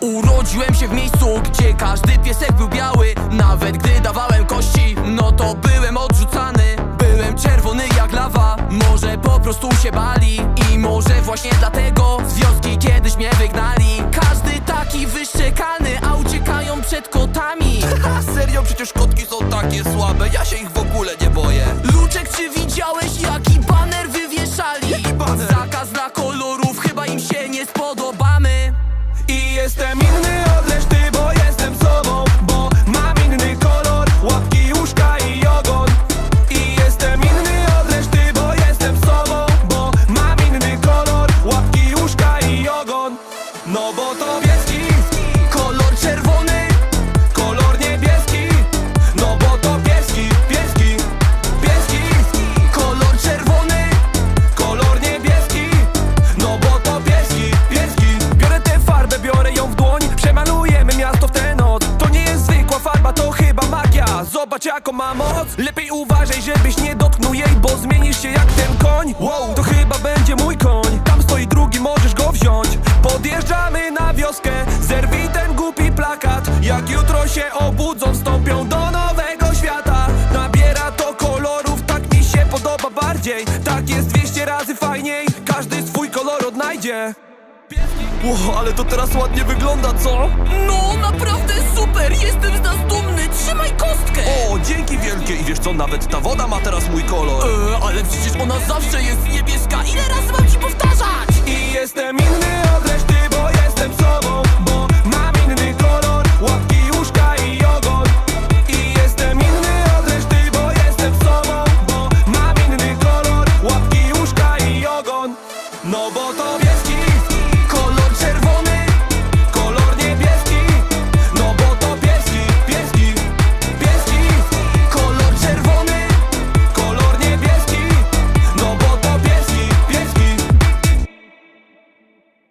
Urodziłem się w miejscu, gdzie każdy piesek był biały. Nawet gdy dawałem kości, no to byłem odrzucany. Byłem czerwony jak lawa, może po prostu się bali. I może właśnie dlatego z wioski kiedyś mnie wygnali. Każdy taki wyszczekany, a uciekają przed kotami. Serio, przecież kotki są takie słabe, ja się ich w ogóle nie I Zobacz jaką ma moc. Lepiej uważaj, żebyś nie dotknął jej Bo zmienisz się jak ten koń. Wow, to chyba będzie mój koń. Tam stoi drugi, możesz go wziąć. Podjeżdżamy na wioskę Zerwij ten głupi plakat. Jak jutro się obudzą, wstąpią do nowego świata. Nabiera to kolorów, tak mi się podoba bardziej. Tak jest 200 razy fajniej. Każdy swój kolor odnajdzie. Ło, ale to teraz ładnie wygląda, co? No naprawdę super, jestem z nas dumny, trzymaj i wiesz co, nawet ta woda ma teraz mój kolor. E, Ale przecież ona zawsze jest niebieska, ile razy mam ci powtarzać? I jestem inny od reszty, bo jestem sobą Bo mam inny kolor, łapki, łóżka i ogon. I jestem inny od reszty, bo jestem sobą Bo mam inny kolor, łapki, łóżka i ogon. No bo tobie